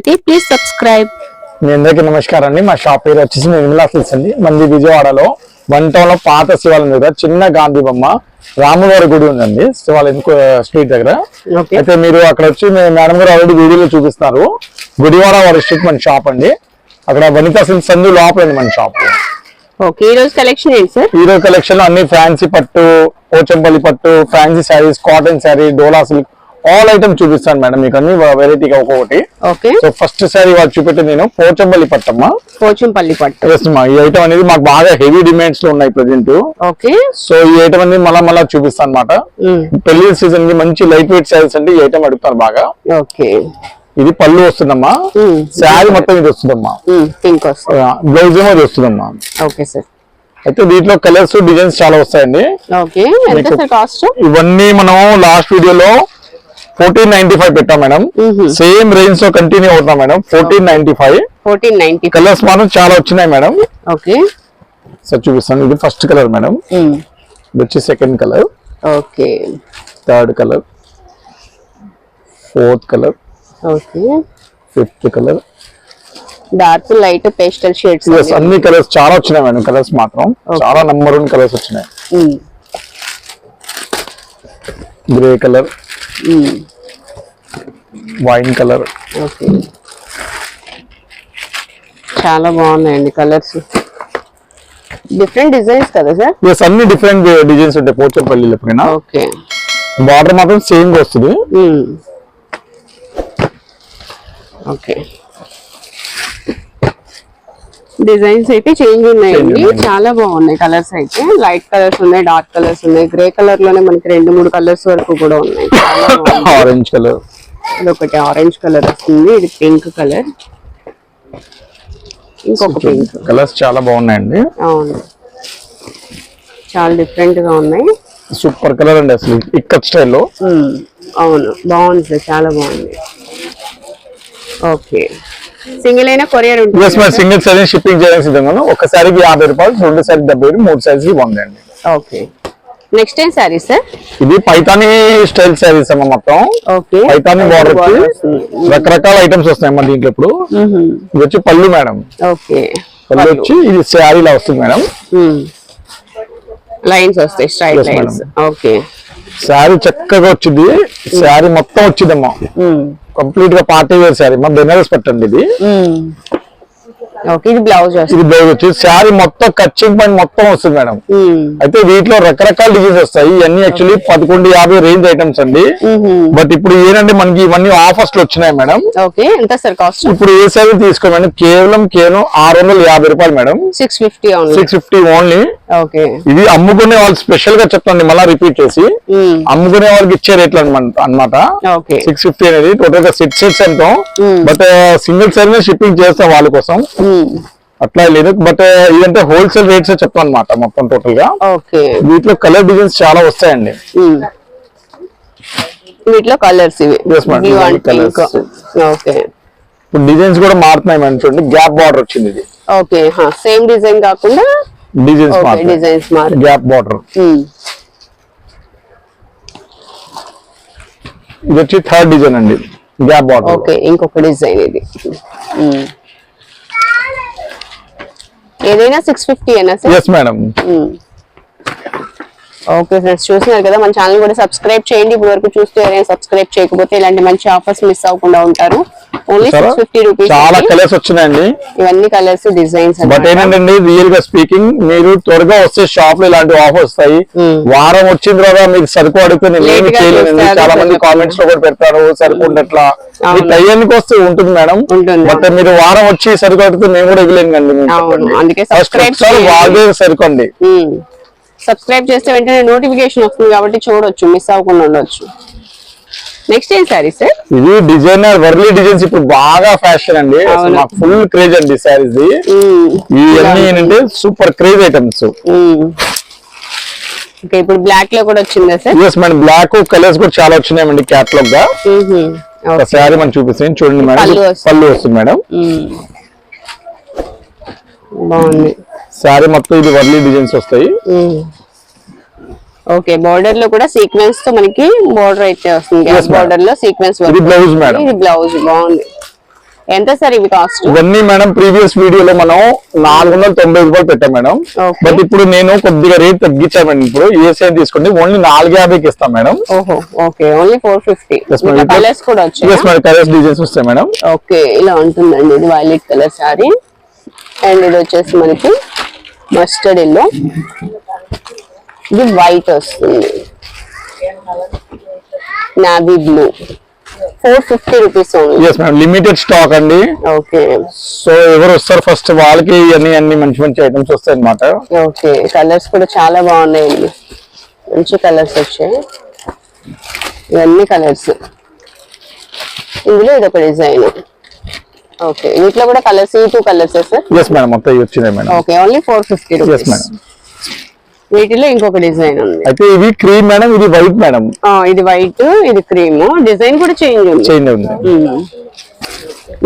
చూస్తున్నట్లయితే please subscribe మీ అందరికీ నమస్కారం అండి. మా షాప్ పేరు వచ్చేసి నిర్మలా సిల్స్ అండి. మంది విజయవాడలో వన్ టౌన్లో పాత శివాలయం దగ్గర చిన్న గాంధీ బొమ్మ రాములవారి గుడి ఉందండి. శివాలయం స్ట్రీట్ దగ్గర. ఓకే అయితే మీరు అక్కడ వచ్చి మేడం గారు ఆల్రెడీ వీడియోలో చూపిస్తున్నారు గుడివాడ వారి స్ట్రీట్ మన షాప్ అండి. అక్కడ వనితా సిల్క్స్ అందు లోపల ఉంది మన షాప్ ఓకే ఈ రోజు కలెక్షన్ ఏంటి సార్? హీరో కలెక్షన్లో అన్ని ఫ్యాన్సీ పట్టు పోచంపల్లి పట్టు fancy saris cotton sari Dola silk all item చూపిస్తాను మేడం. మీకు అన్ని వెరైటీగా ఒక్కొక్కటి. ఓకే సో ఫస్ట్ శారీ వాళ్ళు చూపెట్టి నేను పోచంపల్లి పట్టమ్మా. పోచంపల్లి పట్టు. ఎస్ మా ఈ ఐటమ్ అనేది మాకు బాగా హెవీ డిమాండ్స్లో ఉన్నాయి ప్రజెంట్ ఓకే సో ఈ ఐటమ్ అనేది మళ్ళా మళ్ళా చూపిస్తాను అనమాట ఉమ్, పెళ్ళి సీజన్కి మంచి లైట్ వెయిట్ శారీస్ అండి. ఈ ఐటమ్ అడుగుతారు బాగా. ఓకే ఇది పళ్ళు వస్తుందమ్మా. శారీ మొత్తం ఇది వస్తుందమ్మా. పింక్ వస్తుంది. బ్లౌజ్ ఏమో ఇది వస్తుందమ్మా. ఓకే సార్ అయితే దీంట్లో కలర్స్ డిజైన్స్ చాలా వస్తాయండి. సార్ ఇవన్నీ మనం లాస్ట్ వీడియోలో ఫోర్టీన్ నైన్టీ ఫైవ్ పెట్టాం మేడం. సేమ్ రేంజ్లో కంటిన్యూ అవుతాం madam fourteen ninety five. Fourteen ninety colours మాత్రం చాలా వచ్చినాయి మేడం. ఓకే. సో చూపిస్తాను. ఇది ఫస్ట్ కలర్ మేడం. ఇది వచ్చి second colour okay. Third colour fourth colour okay. Fifth colour dark light pastel shades అన్ని. కలర్స్ చాలా వచ్చినాయి మేడం కలర్స్ మాత్రం. చాలా నంబర్ వన్ కలర్స్ వచ్చినాయి. Grey colour wine colour okay చాలా బాగున్నాయండి కలర్స్. డిఫరెంట్ డిజైన్స్ కదా సార్? ఎస్ అన్ని డిఫరెంట్ డిజైన్స్ ఉంటాయి పోచంపల్లి ఎప్పుడైనా. ఓకే బార్డర్ మాత్రం సేమ్ వస్తుంది. ఓకే డిజైన్స్ అయితే చేంజ్ ఉన్నాయండి. చాలా బాగున్నాయి కలర్స్ అయితే. లైట్ కలర్స్ ఉన్నాయి డార్క్ కలర్స్ ఉన్నాయి. గ్రే కలర్లోనే మనకి రెండు మూడు కలర్స్ వరకు కూడా ఉన్నాయి. ఆరెంజ్ కలర్ ఇది ఒకటి ఆరెంజ్ కలర్ వస్తుంది ఇది పింక్ కలర్ ఇంకొక పింక్ కలర్స్ చాలా బాగున్నాయండి. అవును. చాలా డిఫరెంట్గా ఉన్నాయి. సూపర్ కలర్ అండి అసలు ఇక్కత్ స్టైల్లో అవును. బాగుంది చాలా బాగుంది. ఓకే. సింగిల్ అయినా కొరియర్ ఉంటుంది. సింగిల్ సారీ షిప్పింగ్ చేయడానికి సిద్ధంగా ఉన్నాం. ఒక సారీకి యాభై రూపాయలు రెండు సారీ డెబ్బై మూడు సారీస్ వంద అండి okay next time sari sir ఇది పైతానీ స్టైల్ సారీస్ అమ్మ మొత్తం. Okay Paithani border. రకరకాల ఐటమ్స్ వస్తాయి అమ్మ దీంట్లో ఇప్పుడు. ఇది వచ్చి పళ్ళు మేడం. ఓకే పళ్ళు వచ్చి ఇది శారీలా వస్తుంది మేడం. లైన్స్ వస్తాయి స్ట్రైట్. లైన్స్ ఓకే శారీ చక్కగా వచ్చింది. శారీ మొత్తం వచ్చిందమ్మా. కంప్లీట్గా పార్టీ వేర్ శారీ. మన బెనారస్ పట్టండి ఇది. ఇది బ్లౌజ్ ఇది బ్లౌజ్ వచ్చి శారీ మొత్తం కచ్చింగ్ పని మొత్తం వస్తుంది మేడం. అయితే వీటిలో రకరకాల డిజైన్స్ వస్తాయి. ఇవన్నీ యాక్చువల్లీ పదకొండు యాభై రేంజ్ ఐటమ్స్ అండి. బట్ ఇప్పుడు ఏంటంటే మనకి ఇవన్నీ ఆఫర్స్లో వచ్చినాయి మేడం. ఎంత సార్ కాస్ట్ ఇప్పుడు ఏ శారీ తీసుకోండి కేవలం కేవలం ఆరు వందల యాభై రూపాయలు madam. Six fifty only six fifty only okay. ఇది అమ్ముకునే వాళ్ళు స్పెషల్గా చెప్తాను మళ్ళీ రిపీట్ చేసి. మ్మ్. అమ్ముకునే వాళ్ళకి ఇచ్చే రేట్లు అనమాట ఓకే. సిక్స్ ఫిఫ్టీ అనేది టోటల్గా సిక్స్ సెట్స్ అంటాం. బట్ సింగిల్ సారీ షిప్పింగ్ చేస్తాం వాళ్ళ కోసం. అట్లా లేదు. బట్ ఇదంటే హోల్సేల్ రేట్స్ చెప్తాం అనమాట మొత్తం టోటల్గా. ఓకే వీటిలో కలర్ డిజైన్స్ చాలా వస్తాయండి. మ్మ్. వీటిలో కలర్స్ ఇవి. ఓకే ఇప్పుడు డిజైన్స్ కూడా మారుతున్నాయి మేడం చూడండి. గ్యాప్ బార్డర్ వచ్చింది ఇది. ఓకే సేమ్ డిజైన్ కాకుండా డిజైన్స్ డిజైన్స్ గ్యాప్ బార్డర్. ఇది వచ్చి థర్డ్ డిజైన్ అండి. గ్యాప్ బార్డర్ ఓకే ఇంకొక డిజైన్ ఇది. మ్మ్. ఏదైనా సిక్స్ ఫిఫ్టీ అయినా sir yes madam okay friends చూస్తున్నారు కదా మన ఛానల్ కూడా సబ్స్క్రైబ్ చేయండి. ఇప్పుడు వరకు చూస్తూ ఎవరైనా సబ్స్క్రైబ్ చేయకపోతే ఇలాంటి మంచి ఆఫర్స్ మిస్ అవ్వకుండా ఉంటారు. ఓన్లీ సిక్స్ ఫిఫ్టీ రూపీస్ చాలా కలర్స్ వచ్చినాయండి. ఇవన్నీ కలర్స్ డిజైన్స్ బట్ ఏంటంటే రియల్గా స్పీకింగ్ మీరు త్వరగా వస్తే షాప్లో ఇలాంటి ఆఫర్ వస్తాయి. వారం వచ్చిన తర్వాత మీకు సరుకు అడిగితే నేను చూస్తే చాలా మంది. కామెంట్స్లో కూడా పెడతారు సరుకు ఉండట్లా. మీ టైంకి వస్తే ఉంటుంది మేడం. బట్ మీరు వారం వచ్చి సరుకు అడిగితే నేను కూడా ఇవ్వలేను కండి మీకు అవును, చెప్పండి. అందుకే First subscribe ఒకసారి చేయండి. వాళ్ళదే సరుకు అండి. సబ్స్క్రైబ్ చేస్తే వెంటనే నోటిఫికేషన్ వస్తుంది కాబట్టి చూడొచ్చు మిస్ అవ్వకుండా ఉండొచ్చు. నెక్స్ట్ ఏం సారీ సార్ ఇది డిజైనర్ వర్లీ డిజైన్స్ ఇప్పుడు బాగా ఫ్యాషన్ అండి. ఫుల్ క్రేజ్ అండి సారీస్ ఇవన్నీ ఏంటంటే సూపర్ క్రేజ్ ఐటమ్స్ ఇప్పుడు బ్లాక్లో కూడా వచ్చిందా sir yes madam black colours కూడా చాలా వచ్చినాయండి క్యాటలాగ్గా. ఒక శారీ మనం చూపిస్తాం. చూడండి మేడం పళ్ళు ఇది వస్తుంది. పళ్ళు వస్తుంది మేడం బాగుంది. శారీ మొత్తం ఇది వర్లీ డిజైన్స్ వస్తాయి. ఓకే బార్డర్లో కూడా సీక్వెన్స్తో మనకి బార్డర్ అయితే వస్తుంది. Madam. బార్డర్లో సీక్వెన్స్ ఇది blouse, madam. ఇది బ్లౌజ్ బాగుంది. ఎంత సార్ ఇవి కాస్ట్ ఇవన్నీ మేడం ప్రీవియస్ వీడియోలో మనం నాలుగు వందల తొంభై రూపాయలు పెట్టాం మేడం. బట్ ఇప్పుడు నేను కొద్దిగా రేట్ తగ్గించాను మేడం ఇప్పుడు ఏ తీసుకోండి ఓన్లీ నాలుగు యాభైకి ఇస్తాం మేడం ఓహో okay only four fifty. Colours కూడా వచ్చాయి? మేడం కలర్స్ డిజైన్స్ వస్తాయి మేడం ఓకే ఇలా ఉంటుందండి ఇది వైలెట్ కలర్ శారీ అండ్ ఇది వచ్చేసి మనకి మస్టర్డ్ ఎల్లో ఇది వైట్ వస్తుంది. Navy blue four fifty rupees limited stock అండి. ఓకే సో ఎవరు వస్తారు ఫస్ట్ వాళ్ళకి ఇవన్నీ అన్ని మంచి మంచి ఐటమ్స్ వస్తాయి అనమాట ఓకే కలర్స్ కూడా చాలా బాగున్నాయండి. మంచి కలర్స్ వచ్చాయి. ఇవన్నీ కలర్స్ ఇందులో ఇది ఒక డిజైన్ ఓకే వీటిలో కూడా కలర్స్ ఈ two colours sir? Yes madam మొత్తం వచ్చినాయి madam okay only four fifty rupees madam వీటిలో ఇంకొక డిజైన్ ఉంది. అయితే ఇది క్రీమ్ మేడం ఇది వైట్ మేడం. ఇది వైట్ ఇది క్రీమ్. డిజైన్ కూడా చేంజ్ ఉంది. చేంజ్ ఉంది.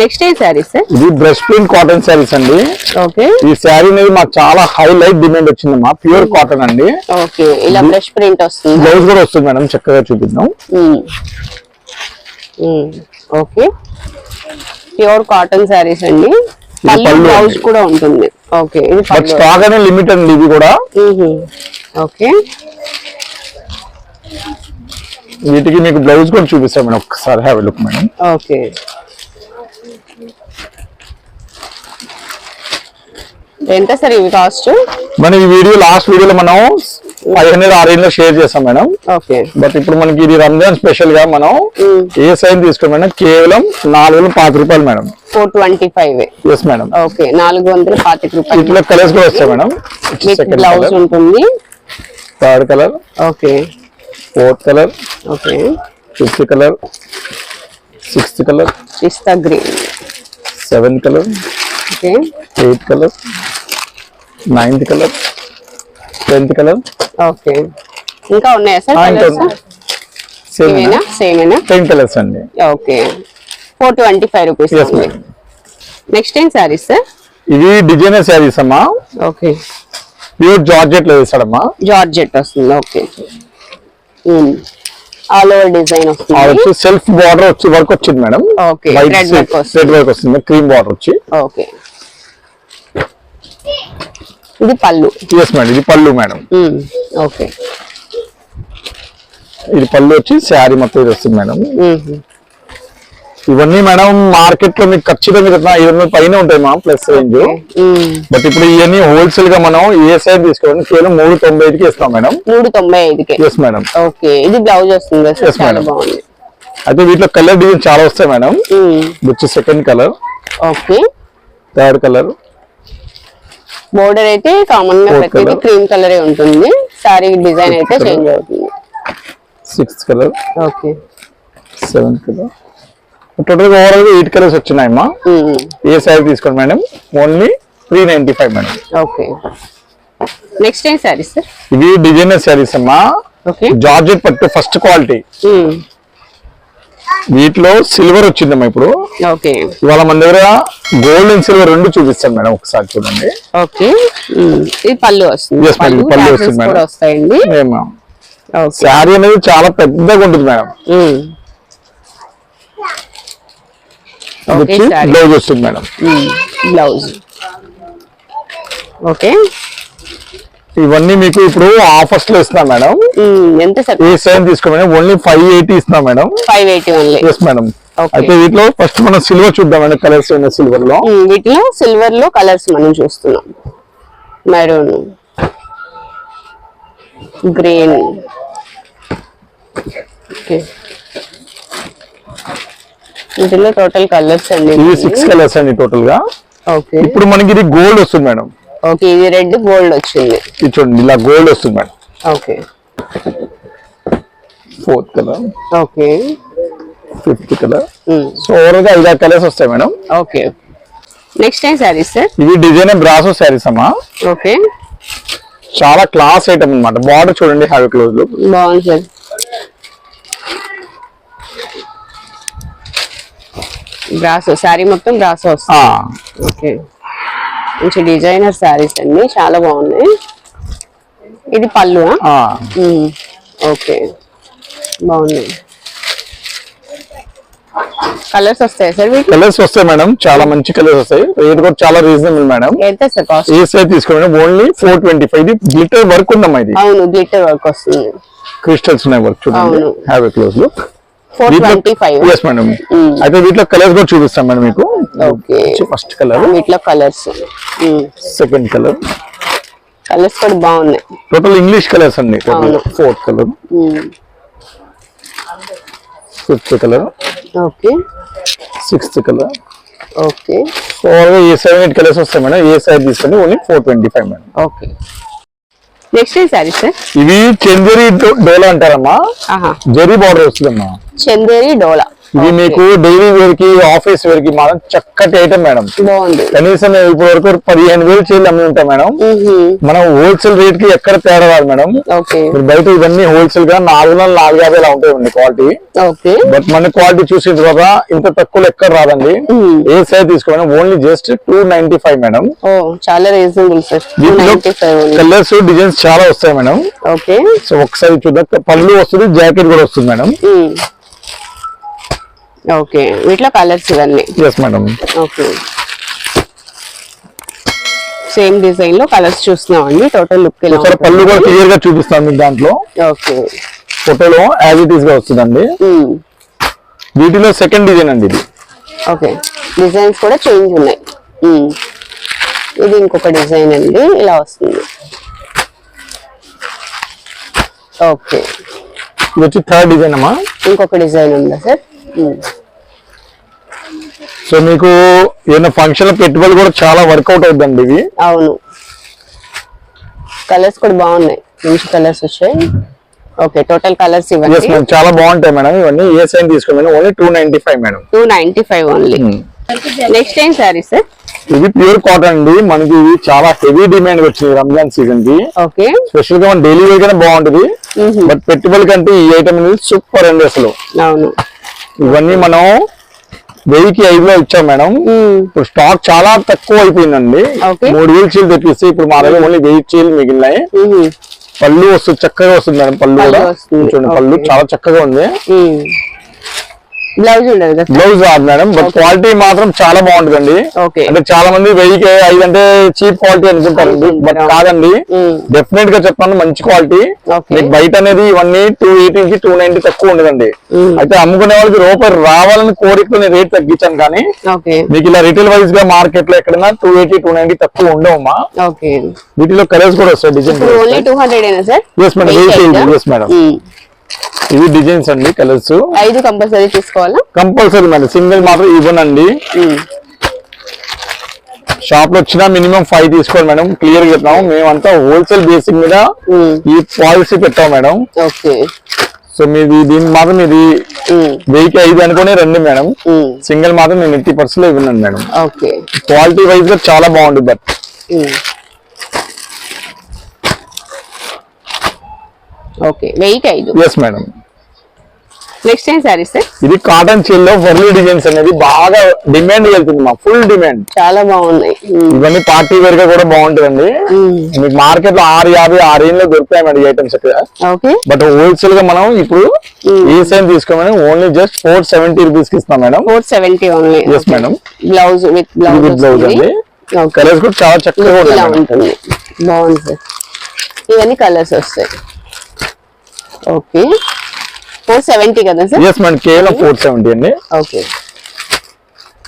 నెక్స్ట్ ఏ శారీ సార్? ఇది బ్రష్ ప్రింట్ కాటన్ శారీస్ అండి. ఓకే. ఈ శారీ అనేది మాకు చాలా హైలైట్ డిమాండ్ వచ్చిందమ్మా ప్యూర్ కాటన్ అండి. ఓకే. ఇలా బ్రష్ ప్రింట్ వస్తుంది. బ్లౌజ్ కూడా వస్తుంది మేడం చక్కగా చూపిద్దాం. ఓకే. ప్యూర్ కాటన్ శారీస్ అండి. బ్లౌజ్. కూడా ఉంటుంది. ఓకే ఇది బట్ స్టాక్ అనేది లిమిట్ అండి ఇది కూడా. ఓకే. వీటికి మీకు బ్లౌజ్ కూడా చూపిస్తాం మేడం. ఒకసారి హ్యావ్ లుక్ మేడం. ఓకే. ఎంత సార్ ఇవి కాస్ట్? మన ఈ వీడియో లాస్ట్ వీడియోలో మనం ఫైవ్ హండ్రెడ్ ఆ రేంజ్లో షేర్ చేస్తాం మేడం. ఓకే బట్ ఇప్పుడు మనకి ఇది రంజాన్ స్పెషల్గా మనం ఏ సైజ్ తీసుకోండి మేడం కేవలం నాలుగు పాతి రూపాయలు madam. Four twenty five yes madam okay నాలుగు వందల పాతిక రూపాయలు. వీటిలో కలర్స్ కూడా వస్తాయి మేడం. బ్లౌజ్ ఉంటుంది. Third colour okay fourth colour okay fifth colour sixth colour pista green seventh colour okay eighth colour ninth colour tenth colour okay ఇంకా ఉన్నాయా సార్ సేమ్ సేమేనా టెన్ కలర్స్ అండి. Okay four twenty five rupees. Next ఏం saris sir ఇది designer saris అమ్మా. Okay pure జార్జెట్లో వేస్తాడమ్మా. Georgette వస్తుంది. ఓకే ఆల్ ఓవర్ డిజైన్ వస్తుంది. సెల్ఫ్ బార్డర్ వచ్చి వర్క్ వచ్చింది మేడం. వస్తుంది. థ్రెడ్ వర్క్ వస్తుంది. క్రీమ్ బార్డర్ వచ్చి. ఓకే ఇది పళ్ళు. ఎస్ మేడం ఇది పళ్ళు మేడం ఓకే. ఇది పళ్ళు వచ్చి శారీ మొత్తం ఇది వస్తుంది మేడం ఇవన్నీ మేడం మార్కెట్లో మీకు ఖచ్చితంగా వందల పైన ఉంటాయి మా ప్లస్ రేంజ్ బట్ ఇప్పుడు ఇవన్నీ హోల్సేల్గా మనం ఏ సైజ్ తీసుకోండి కేవలం మూడు తొంభై ఐదుకి ఇస్తాం మేడం మూడు తొంభై ఐదుకే. Yes madam okay. ఇది బ్లౌజ్ వస్తుంది madam. బాగుంది. అయితే వీటిలో కలర్ డిజైన్ చాలా వస్తాయి మేడం వచ్చి second colour okay. Third colour border అయితే కామన్గా ప్రతిదీ. క్రీమ్ కలరే ఉంటుంది. సారీ డిజైన్ అయితే. చేంజ్ అవుతుంది. Sixth colour okay seventh colour టోటల్గా ఓవరాల్ ఎయిట్ కలర్స్ వచ్చినాయమ్మా ఏ సైజ్ తీసుకోండి madam only three ninety five madam okay next ఏం సారీ సార్ ఇవి డిజైనర్ శారీస్ అమ్మా. ఓకే జార్జెట్ పట్టు ఫస్ట్ క్వాలిటీ వీటిలో సిల్వర్ వచ్చిందమ్మా ఇప్పుడు. ఓకే. ఇవాళ మన దగ్గర గోల్డ్ అండ్ సిల్వర్ రెండు చూపిస్తాను మేడం ఒకసారి చూడండి. ఓకే. ఇది పళ్ళు వస్తుంది. పళ్ళు. వస్తాయండి. ఓకే. శారీ అనేది చాలా పెద్దగా ఉంటుంది మేడం. బ్లౌజ్ వస్తుంది మేడం. బ్లౌజ్. ఓకే. ఇవన్నీ మీకు ఇప్పుడు ఆఫర్స్లో ఇస్తున్నాం మేడం. ఎంత సార్? తీసుకోండి మేడం ఓన్లీ ఫైవ్ ఎయిటీ ఇస్తున్నాం madam. Five eighty only yes madam. అయితే వీటిలో ఫస్ట్ మనం సిల్వర్ చూద్దాం కలర్స్ సిల్వర్లో వీటిలో సిల్వర్లో కలర్స్ మనం చూస్తున్నాం. మెరూన్ గ్రీన్ ఓకే వీటిలో టోటల్ కలర్స్ అండి సిక్స్ కలర్స్ అండి టోటల్గా. ఓకే ఇప్పుడు మనకి ఇది గోల్డ్ వస్తుంది మేడం. ఓకే ఇది రెడ్ గోల్డ్ వచ్చింది. ఇది చూడండి ఇలా గోల్డ్ వస్తుంది madam. Okay. Fourth colour okay. Fifth colour so ఓవరాల్గా ఐదారు కలర్స్ వస్తాయి madam. Okay. Next time saris sir ఇవి డిజైన్ బ్రాసో శారీస్ అమ్మా. ఓకే. చాలా క్లాస్ ఐటమ్ అన్నమాట. బార్డర్ చూడండి హ్యావీ క్లోజ్ లుక్ బాగుంది సార్ బ్రాసో శారీ మొత్తం బ్రాసో వస్తుంది. ఓకే. మంచి డిజైనర్ శారీస్ అండి. చాలా బాగున్నాయి. ఇది పళ్ళు ఓకే. బాగున్నాయి. కలర్స్ వస్తాయి సార్ కలర్స్ వస్తాయి మేడం. చాలా మంచి కలర్స్ వస్తాయి. రేట్ కూడా చాలా రీజనబుల్ మేడం. ఎంత సార్ కాస్ట్ ఏ సైజ్ తీసుకోండి. ఓన్లీ ఫోర్ ట్వంటీ ఫైవ్ ఇది గ్లిటర్ వర్క్ ఉందమ్మా ఇది. అవును గ్లిటర్ వర్క్ వస్తుంది. క్రిస్టల్స్ ఉన్నాయి వర్క్ చూడండి. Have close look four twenty five yes madam అయితే వీటిలో కలర్స్ కూడా చూపిస్తాం మేడం మీకు. ఓకే. ఫస్ట్ కలర్ వీటిలో కలర్స్ సెకండ్ కలర్ కలర్స్ కూడా బాగున్నాయి. టోటల్ ఇంగ్లీష్ కలర్స్ అండి. Fourth colour fifth colour okay. Sixth colour okay. So ఏ సెవెన్ ఎయిట్ కలర్స్ వస్తాయి మేడం? ఏ సైజ్ తీసుకోండి only four twenty five madam. Okay. Next ఏ sari sir ఇవి చందేరి డోలా అంటారమ్మా. Zari border వస్తుందమ్మా. చందేరి డోలా. ఇవి మీకు డైలీ వేర్కి ఆఫీస్ వేర్కి మాత్రం చక్కటి ఐటమ్ మేడం. కనీసం నేను ఇప్పుడు వరకు పదిహేను వేలు చేయాలి అమ్మి ఉంటాం మేడం. మనం హోల్సేల్ రేట్కి ఎక్కడ తేడా రాదు మేడం. బయట ఇవన్నీ హోల్సేల్గా నాలుగు వందల నాలుగు యాభై అలా ఉంటాయండి క్వాలిటీ ఓకే. బట్ మన క్వాలిటీ చూసిన తర్వాత ఇంత తక్కువలో ఎక్కడ రాదండి. ఏ సైజ్ తీసుకోండి only just two ninety five madam. చాలా రీజనబుల్ కలర్స్ డిజైన్స్ చాలా వస్తాయి మేడం. ఓకే. సో ఒకసారి చూద్దాం. పళ్ళు వస్తుంది జాకెట్ కూడా వస్తుంది మేడం. ఓకే. వీటిలో కలర్స్ ఇవన్నీ? Yes madam okay. సేమ్ డిజైన్లో కలర్స్ చూస్తున్నాం అండి టోటల్ లుక్ పళ్ళు కూడా క్లియర్గా చూపిస్తాను మీకు దాంట్లో. ఓకే. ఫోటోలో యాజ్ ఇట్ ఈస్గా వస్తుందండి. వీటిలో సెకండ్ డిజైన్ అండి ఇది. ఓకే. డిజైన్స్ కూడా చేంజ్ ఉన్నాయి. మ్మ్. ఇది ఇంకొక డిజైన్ అండి ఇలా వస్తుంది. ఓకే. ఇది వచ్చి థర్డ్ డిజైన్ అమ్మా. ఇంకొక డిజైన్ ఉందా సార్. సో మీకు ఏదైనా ఫంక్షన్ పెట్టుబడి కూడా చాలా వర్కౌట్ అవుతుందండి ఇవి అవును. కలర్స్ కూడా బాగున్నాయి. మంచి కలర్స్ వచ్చాయి. ఓకే టోటల్ కలర్స్ ఇవన్నీ చాలా బాగుంటాయి మేడం ఇవన్నీ ఏ సైన్ తీసుకోండి only two ninety five madam two ninety five only next ఏం సారీ సార్ ఇది ప్యూర్ కాటన్ అండి. మనకి ఇవి చాలా హెవీ డిమాండ్ వచ్చింది రంజాన్ సీజన్కి. ఓకే స్పెషల్గా మన డైలీ వేర్ గానే బాగుంటది. బట్ పెట్టుబడి కంటే ఈ ఐటమ్ అనేది సూపర్ అండి అసలు. అవును. ఇవన్నీ మనం వెయ్యికి ఐదులో ఇచ్చాం మేడం. ఇప్పుడు స్టాక్ చాలా తక్కువ అయిపోయిందండి. మూడు వేలు చీలు తెప్పిస్తే ఇప్పుడు మా దగ్గర ఓన్లీ వెయ్యి చీలు మిగిలినాయి. పళ్ళు వస్తుంది చక్కగా వస్తుంది మేడం పళ్ళు కూడా. చూడండి పళ్ళు. చాలా చక్కగా ఉంది. బ్లౌజ్ ఉండదు కదా బ్లౌజ్ రాదు మేడం బట్ క్వాలిటీ మాత్రం చాలా బాగుంటుందండి. అంటే చాలా మంది వెయ్యికి ఐదు అంటే చీప్ క్వాలిటీ అనుకుంటారండి బట్ అనుకుంటారు. కాదండి. డెఫినెట్గా చెప్తాను మంచి క్వాలిటీ. మీకు బయట అనేది ఇవన్నీ టూ ఎయిటీ నుంచి టూ నైన్టీ తక్కువ ఉండదండి. మ్మ్. అయితే అమ్ముకునే వాళ్ళకి రూపాయి రావాలని కోరికతో నేను రేట్ తగ్గించాను కానీ మీకు ఇలా రిటైల్ వైజ్గా మార్కెట్లో ఎక్కడైనా టూ ఎయిటీ టూ నైన్టీ తక్కువ ఉండవమ్మా ఓకే వీటిలో కలర్స్ కూడా వస్తాయి design only two hundred madam ఇవి డిజైన్స్ అండి కలర్స్. ఐదు కంపల్సరీ తీసుకోవాలా? కంపల్సరీ మేడం సింగిల్ మాత్రం ఇవ్వనండి. షాప్లో వచ్చినా మినిమం ఫైవ్ తీసుకోండి మేడం క్లియర్గా చెప్తాము మేమంతా హోల్సేల్ బేసిక్ మీద. ఈ పాలసీ పెట్టాం మేడం. ఓకే. సో మీది దీని మాత్రం ఇది మ్మ్. వెయ్యికి ఐదు అనుకుని రండి మేడం. సింగిల్ మాత్రం నేను ఎయిటీ పర్సెంట్ ఇవ్వనండి మేడం. ఓకే. క్వాలిటీ వైజ్గా చాలా బాగుంటుంది బట్ ఓకే వెయ్యికి ఐదు. ఎస్ మేడం నెక్స్ట్ ఏం సారీ సార్? ఇది కాటన్ చీల్లో వర్లీ డిజైన్స్ అనేది బాగా డిమాండ్ వెళ్తుంది మా ఫుల్ డిమాండ్ చాలా బాగున్నాయి. ఇవన్నీ పార్టీ వేర్గా కూడా బాగుంటుందండి. మీకు మార్కెట్లో ఆరు యాభై ఆరు ఏళ్ళు దొరుకుతాయి మేడం ఐటమ్స్ ఓకే. బట్ హోల్సేల్గా మనం ఇప్పుడు ఏ సైన్ తీసుకోమని ఓన్లీ జస్ట్ ఫోర్ సెవెంటీ రూపీస్కి ఇస్తాం madam four seventy only yes madam blouse with blouse blouse అండి. కలర్స్ కూడా చాలా చక్కగా. ఉంటుంది. బాగుంది. ఇవన్నీ కలర్స్ వస్తాయి. ఓకే. ఫోర్ సెవెంటీ కదా సార్? ఎస్ మేడం కేవలం ఫోర్ సెవెంటీ అండి. ఓకే.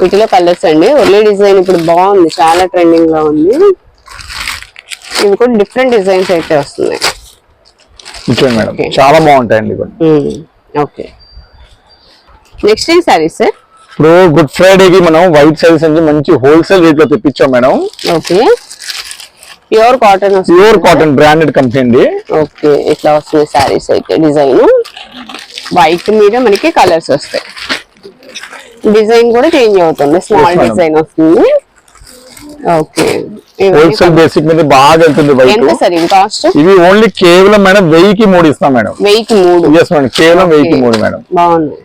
వీటిలో కలర్స్ అండి. ఒళ్ళే డిజైన్ ఇప్పుడు బాగుంది చాలా ట్రెండింగ్లో ఉంది. ఇవి కూడా డిఫరెంట్ డిజైన్స్ అయితే వస్తున్నాయి. ఇచ్చేయండి మేడం. చాలా బాగుంటాయండి ఓకే. నెక్స్ట్ ఏం సారీ సార్ ఇప్పుడు గుడ్ ఫ్రైడేకి మనం వైట్ సారీస్ నుంచి మంచి హోల్సేల్ రేట్లో తెప్పించాం madam okay. Pure cotton pure cotton branded company అండి. ఓకే ఇట్లా వస్తుంది సారీస్ అయితే డిజైన్. వైట్ మీద మనకి కలర్స్ వస్తాయి. డిజైన్ కూడా చేంజ్ అవుతుంది. స్మాల్. డిజైన్ వస్తుంది. ఓకే హోల్సేల్ బేసిక్ మీద బాగా వెళ్తుంది వైట్ ఎంత సార్ ఇది కాస్ట్ ఇవి ఓన్లీ కేవలం మేడం వెయ్యికి మూడు ఇస్తాం మేడం వెయ్యికి మూడు. ఎస్ మేడం కేవలం వెయ్యికి. మూడు మేడం బాగుంది.